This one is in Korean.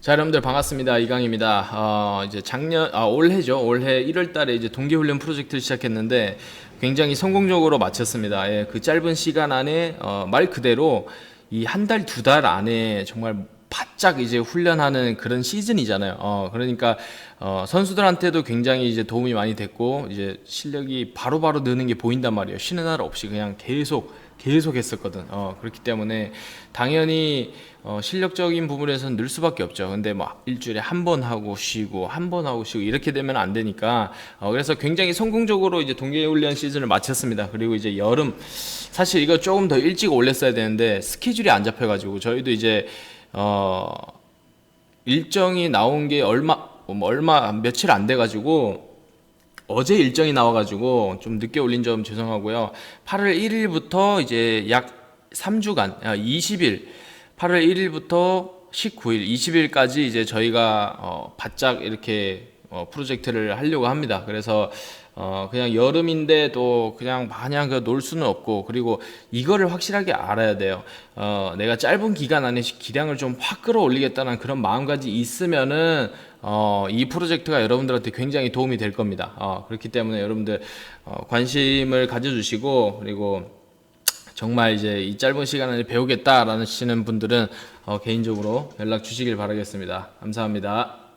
자, 여러분들 반갑습니다. 이강입니다. 어, 이제 작년 아 올해죠. 올해 1월 달에 이제 동계 훈련 프로젝트를 시작했는데 굉장히 성공적으로 마쳤습니다. 예, 그 짧은 시간 안에 어, 말 그대로 이 한 달 두 달 안에 정말 바짝 이제 훈련하는 그런 시즌이잖아요. 어, 그러니까 어, 선수들한테도 굉장히 이제 도움이 많이 됐고 이제 실력이 바로 바로 느는 게 보인단 말이에요. 쉬는 날 없이 그냥 계속 계속 했었거든. 어, 그렇기 때문에 당연히 어, 실력적인 부분에서는 늘 수밖에 없죠. 근데 막 일주일에 한 번 하고 쉬고 한 번 하고 쉬고 이렇게 되면 안 되니까 어, 그래서 굉장히 성공적으로 이제 동계훈련 시즌을 마쳤습니다. 그리고 이제 여름 사실 이거 조금 더 일찍 올렸어야 되는데 스케줄이 안 잡혀가지고 저희도 이제 어, 일정이 나온 게 얼마 뭐 얼마 며칠 안 돼 가지고 어제 일정이 나와 가지고 좀 늦게 올린 점 죄송하고요. 8월 1일부터 이제 약 3주간, 20일, 8월 1일부터 19일, 20일까지 이제 저희가 어, 바짝 이렇게 어, 프로젝트를 하려고 합니다. 그래서 어, 그냥 여름인데 또 그냥 마냥 그 놀 수는 없고 그리고 이거를 확실하게 알아야 돼요. 어, 내가 짧은 기간 안에 기량을 좀 확 끌어올리겠다는 그런 마음가짐이 있으면은 어, 이 프로젝트가 여러분들한테 굉장히 도움이 될 겁니다. 어, 그렇기 때문에 여러분들 어, 관심을 가져주시고 그리고 정말 이제 이 짧은 시간 안에 배우겠다라는 시는 분들은 어, 개인적으로 연락 주시길 바라겠습니다. 감사합니다.